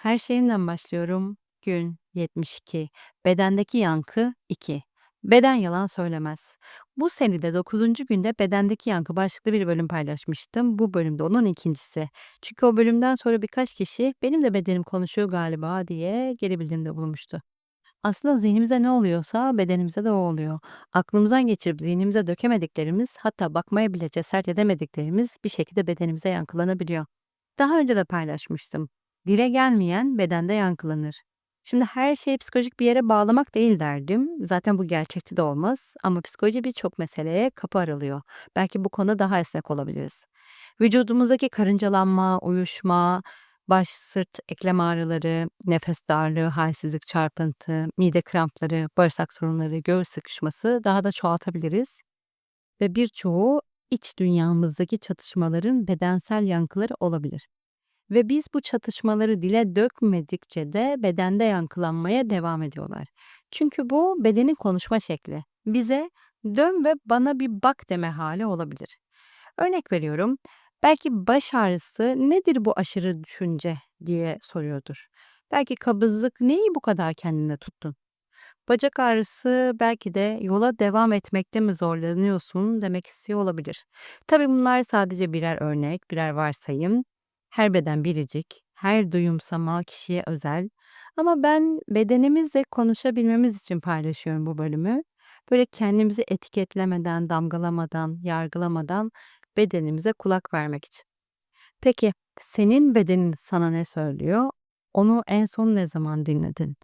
Her şeyinden başlıyorum. Gün 72. Bedendeki yankı 2. Beden yalan söylemez. Bu seride 9. günde bedendeki yankı başlıklı bir bölüm paylaşmıştım. Bu bölümde onun ikincisi. Çünkü o bölümden sonra birkaç kişi benim de bedenim konuşuyor galiba diye geri bildirimde bulunmuştu. Aslında zihnimize ne oluyorsa bedenimize de o oluyor. Aklımızdan geçirip zihnimize dökemediklerimiz, hatta bakmaya bile cesaret edemediklerimiz bir şekilde bedenimize yankılanabiliyor. Daha önce de paylaşmıştım. Dile gelmeyen bedende yankılanır. Şimdi her şeyi psikolojik bir yere bağlamak değil derdim. Zaten bu gerçekçi de olmaz ama psikoloji birçok meseleye kapı aralıyor. Belki bu konuda daha esnek olabiliriz. Vücudumuzdaki karıncalanma, uyuşma, baş, sırt, eklem ağrıları, nefes darlığı, halsizlik, çarpıntı, mide krampları, bağırsak sorunları, göğüs sıkışması daha da çoğaltabiliriz. Ve birçoğu iç dünyamızdaki çatışmaların bedensel yankıları olabilir. Ve biz bu çatışmaları dile dökmedikçe de bedende yankılanmaya devam ediyorlar. Çünkü bu bedenin konuşma şekli. Bize dön ve bana bir bak deme hali olabilir. Örnek veriyorum. Belki baş ağrısı nedir bu aşırı düşünce diye soruyordur. Belki kabızlık neyi bu kadar kendine tuttun? Bacak ağrısı belki de yola devam etmekte mi zorlanıyorsun demek istiyor olabilir. Tabii bunlar sadece birer örnek, birer varsayım. Her beden biricik, her duyumsama kişiye özel. Ama ben bedenimizle konuşabilmemiz için paylaşıyorum bu bölümü. Böyle kendimizi etiketlemeden, damgalamadan, yargılamadan bedenimize kulak vermek için. Peki senin bedenin sana ne söylüyor? Onu en son ne zaman dinledin?